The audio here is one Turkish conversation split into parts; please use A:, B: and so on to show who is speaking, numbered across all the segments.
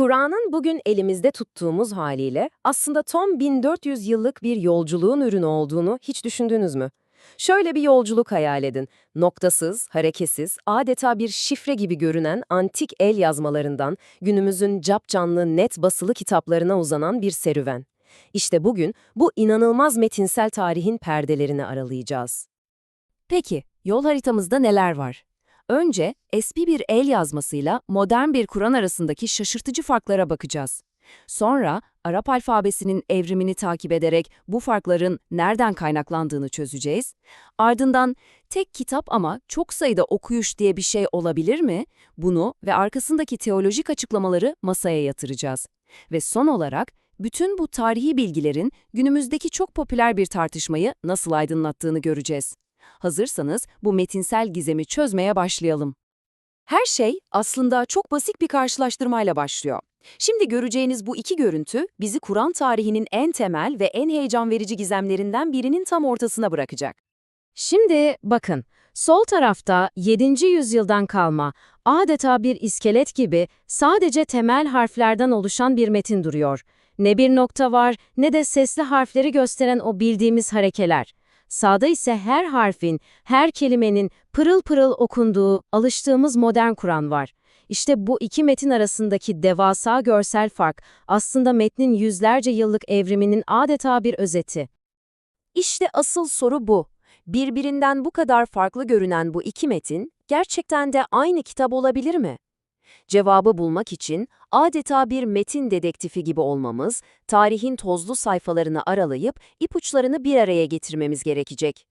A: Kur'an'ın bugün elimizde tuttuğumuz haliyle aslında tam 1400 yıllık bir yolculuğun ürünü olduğunu hiç düşündünüz mü? Şöyle bir yolculuk hayal edin. Noktasız, hareketsiz, adeta bir şifre gibi görünen antik el yazmalarından günümüzün capcanlı net basılı kitaplarına uzanan bir serüven. İşte bugün bu inanılmaz metinsel tarihin perdelerini aralayacağız. Peki, yol haritamızda neler var? Önce eski bir el yazmasıyla modern bir Kur'an arasındaki şaşırtıcı farklara bakacağız. Sonra Arap alfabesinin evrimini takip ederek bu farkların nereden kaynaklandığını çözeceğiz. Ardından tek kitap ama çok sayıda okuyuş diye bir şey olabilir mi? Bunu ve arkasındaki teolojik açıklamaları masaya yatıracağız. Ve son olarak bütün bu tarihi bilgilerin günümüzdeki çok popüler bir tartışmayı nasıl aydınlattığını göreceğiz. Hazırsanız bu metinsel gizemi çözmeye başlayalım. Her şey aslında çok basit bir karşılaştırmayla başlıyor. Şimdi göreceğiniz bu iki görüntü bizi Kur'an tarihinin en temel ve en heyecan verici gizemlerinden birinin tam ortasına bırakacak. Şimdi bakın, sol tarafta 7. yüzyıldan kalma, adeta bir iskelet gibi sadece temel harflerden oluşan bir metin duruyor. Ne bir nokta var ne de sesli harfleri gösteren o bildiğimiz harekeler. Sağda ise her harfin, her kelimenin pırıl pırıl okunduğu, alıştığımız modern Kur'an var. İşte bu iki metin arasındaki devasa görsel fark aslında metnin yüzlerce yıllık evriminin adeta bir özeti. İşte asıl soru bu. Birbirinden bu kadar farklı görünen bu iki metin gerçekten de aynı kitap olabilir mi? Cevabı bulmak için adeta bir metin dedektifi gibi olmamız, tarihin tozlu sayfalarını aralayıp ipuçlarını bir araya getirmemiz gerekecek.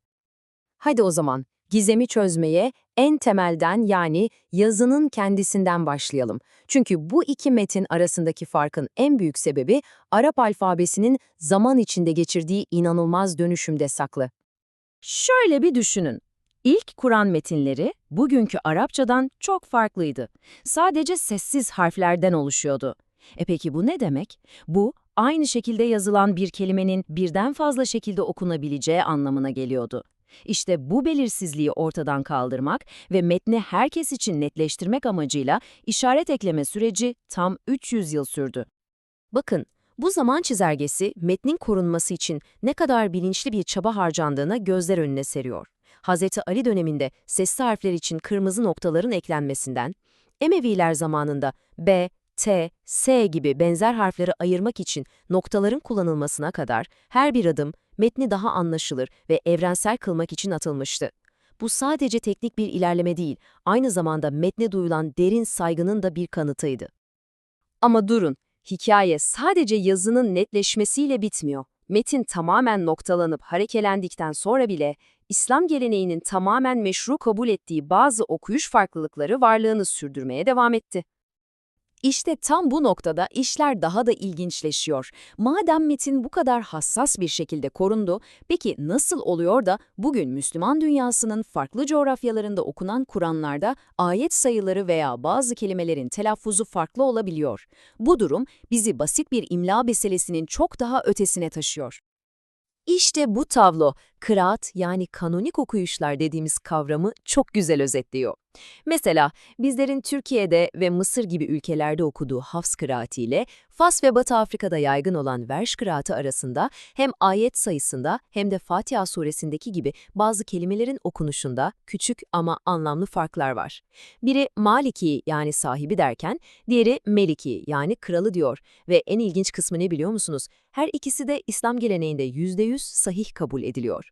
A: Hadi o zaman gizemi çözmeye en temelden yani yazının kendisinden başlayalım. Çünkü bu iki metin arasındaki farkın en büyük sebebi Arap alfabesinin zaman içinde geçirdiği inanılmaz dönüşümde saklı. Şöyle bir düşünün. İlk Kur'an metinleri bugünkü Arapçadan çok farklıydı. Sadece sessiz harflerden oluşuyordu. E peki bu ne demek? Bu, aynı şekilde yazılan bir kelimenin birden fazla şekilde okunabileceği anlamına geliyordu. İşte bu belirsizliği ortadan kaldırmak ve metni herkes için netleştirmek amacıyla işaret ekleme süreci tam 300 yıl sürdü. Bakın, bu zaman çizelgesi metnin korunması için ne kadar bilinçli bir çaba harcandığına gözler önüne seriyor. Hz. Ali döneminde sesli harfler için kırmızı noktaların eklenmesinden, Emeviler zamanında B, T, S gibi benzer harfleri ayırmak için noktaların kullanılmasına kadar her bir adım metni daha anlaşılır ve evrensel kılmak için atılmıştı. Bu sadece teknik bir ilerleme değil, aynı zamanda metne duyulan derin saygının da bir kanıtıydı. Ama durun, hikaye sadece yazının netleşmesiyle bitmiyor. Metin tamamen noktalanıp harekelendikten sonra bile İslam geleneğinin tamamen meşru kabul ettiği bazı okuyuş farklılıkları varlığını sürdürmeye devam etti. İşte tam bu noktada işler daha da ilginçleşiyor. Madem metin bu kadar hassas bir şekilde korundu, peki nasıl oluyor da bugün Müslüman dünyasının farklı coğrafyalarında okunan Kur'anlarda ayet sayıları veya bazı kelimelerin telaffuzu farklı olabiliyor? Bu durum bizi basit bir imla meselesinin çok daha ötesine taşıyor. İşte bu tablo, kıraat yani kanonik okuyuşlar dediğimiz kavramı çok güzel özetliyor. Mesela bizlerin Türkiye'de ve Mısır gibi ülkelerde okuduğu Hafs kıraati ile Fas ve Batı Afrika'da yaygın olan Verş kıraati arasında hem ayet sayısında hem de Fatiha suresindeki gibi bazı kelimelerin okunuşunda küçük ama anlamlı farklar var. Biri Maliki yani sahibi derken diğeri Meliki yani kralı diyor ve en ilginç kısmı ne biliyor musunuz? Her ikisi de İslam geleneğinde %100 sahih kabul ediliyor.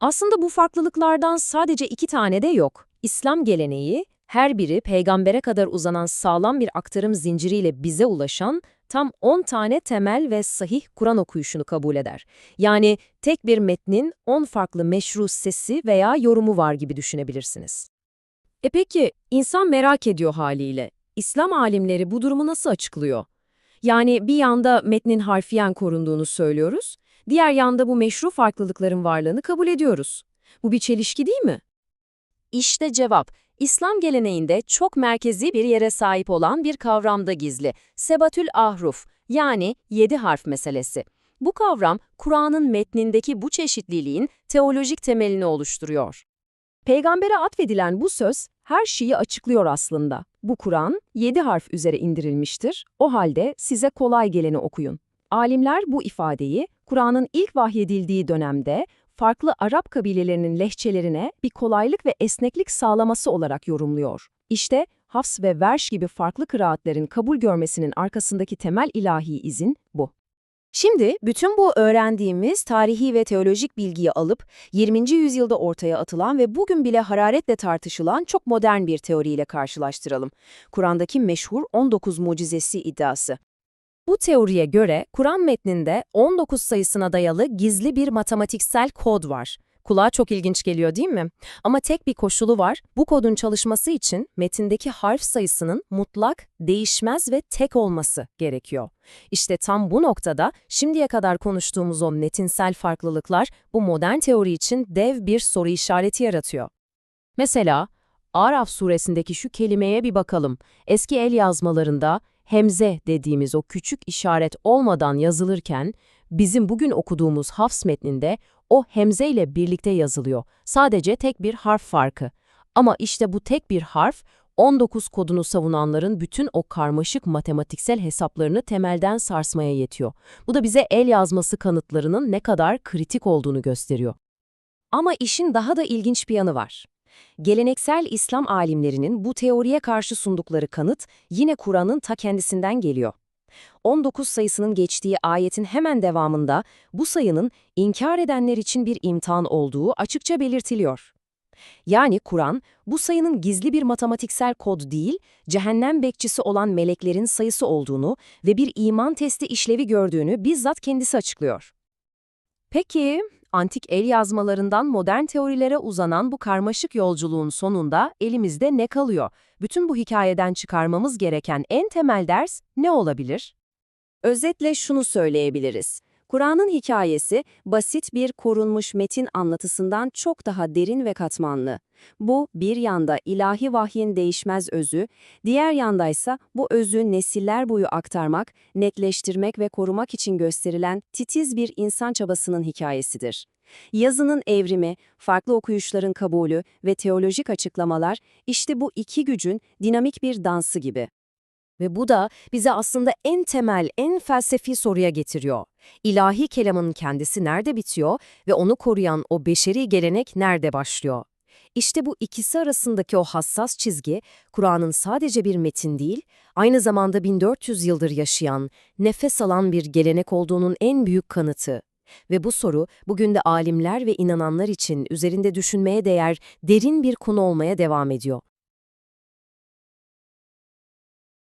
A: Aslında bu farklılıklardan sadece iki tane de yok. İslam geleneği, her biri peygambere kadar uzanan sağlam bir aktarım zinciriyle bize ulaşan tam 10 tane temel ve sahih Kur'an okuyuşunu kabul eder. Yani tek bir metnin 10 farklı meşru sesi veya yorumu var gibi düşünebilirsiniz. E peki, insan merak ediyor haliyle. İslam alimleri bu durumu nasıl açıklıyor? Yani bir yanda metnin harfiyen korunduğunu söylüyoruz, diğer yanda bu meşru farklılıkların varlığını kabul ediyoruz. Bu bir çelişki değil mi? İşte cevap. İslam geleneğinde çok merkezi bir yere sahip olan bir kavramda gizli. Sebatül ahruf yani yedi harf meselesi. Bu kavram Kur'an'ın metnindeki bu çeşitliliğin teolojik temelini oluşturuyor.
B: Peygambere atfedilen bu söz her şeyi açıklıyor aslında. Bu Kur'an 7 harf üzere indirilmiştir. O halde size kolay geleni okuyun. Alimler bu ifadeyi Kur'an'ın ilk vahyedildiği dönemde farklı Arap kabilelerinin lehçelerine bir kolaylık ve esneklik sağlaması olarak yorumluyor. İşte Hafs ve Verş gibi farklı kıraatlerin kabul görmesinin arkasındaki temel ilahi izin bu.
A: Şimdi bütün bu öğrendiğimiz tarihi ve teolojik bilgiyi alıp 20. yüzyılda ortaya atılan ve bugün bile hararetle tartışılan çok modern bir teoriyle karşılaştıralım. Kur'an'daki meşhur 19 mucizesi iddiası. Bu teoriye göre Kur'an metninde 19 sayısına dayalı gizli bir matematiksel kod var. Kulağa çok ilginç geliyor değil mi? Ama tek bir koşulu var. Bu kodun çalışması için metindeki harf sayısının mutlak, değişmez ve tek olması gerekiyor. İşte tam bu noktada şimdiye kadar konuştuğumuz o metinsel farklılıklar bu modern teori için dev bir soru işareti yaratıyor. Mesela Araf suresindeki şu kelimeye bir bakalım. Eski el yazmalarında hemze dediğimiz o küçük işaret olmadan yazılırken bizim bugün okuduğumuz Hafs metninde o hemze ile birlikte yazılıyor. Sadece tek bir harf farkı. Ama işte bu tek bir harf 19 kodunu savunanların bütün o karmaşık matematiksel hesaplarını temelden sarsmaya yetiyor. Bu da bize el yazması kanıtlarının ne kadar kritik olduğunu gösteriyor. Ama işin daha da ilginç bir yanı var. Geleneksel İslam alimlerinin bu teoriye karşı sundukları kanıt yine Kur'an'ın ta kendisinden geliyor. 19 sayısının geçtiği ayetin hemen devamında bu sayının inkar edenler için bir imtihan olduğu açıkça belirtiliyor. Yani Kur'an bu sayının gizli bir matematiksel kod değil, cehennem bekçisi olan meleklerin sayısı olduğunu ve bir iman testi işlevi gördüğünü bizzat kendisi açıklıyor. Peki, antik el yazmalarından modern teorilere uzanan bu karmaşık yolculuğun sonunda elimizde ne kalıyor? Bütün bu hikayeden çıkarmamız gereken en temel ders ne olabilir? Özetle şunu söyleyebiliriz. Kur'an'ın hikayesi basit bir korunmuş metin anlatısından çok daha derin ve katmanlı. Bu bir yanda ilahi vahyin değişmez özü, diğer yandaysa bu özü nesiller boyu aktarmak, netleştirmek ve korumak için gösterilen titiz bir insan çabasının hikayesidir. Yazının evrimi, farklı okuyuşların kabulü ve teolojik açıklamalar işte bu iki gücün dinamik bir dansı gibi. Ve bu da bize aslında en temel, en felsefi soruya getiriyor. İlahi kelamın kendisi nerede bitiyor ve onu koruyan o beşeri gelenek nerede başlıyor? İşte bu ikisi arasındaki o hassas çizgi, Kur'an'ın sadece bir metin değil, aynı zamanda 1400 yıldır yaşayan, nefes alan bir gelenek olduğunun en büyük kanıtı. Ve bu soru bugün de alimler ve inananlar için üzerinde düşünmeye değer derin bir konu olmaya devam ediyor.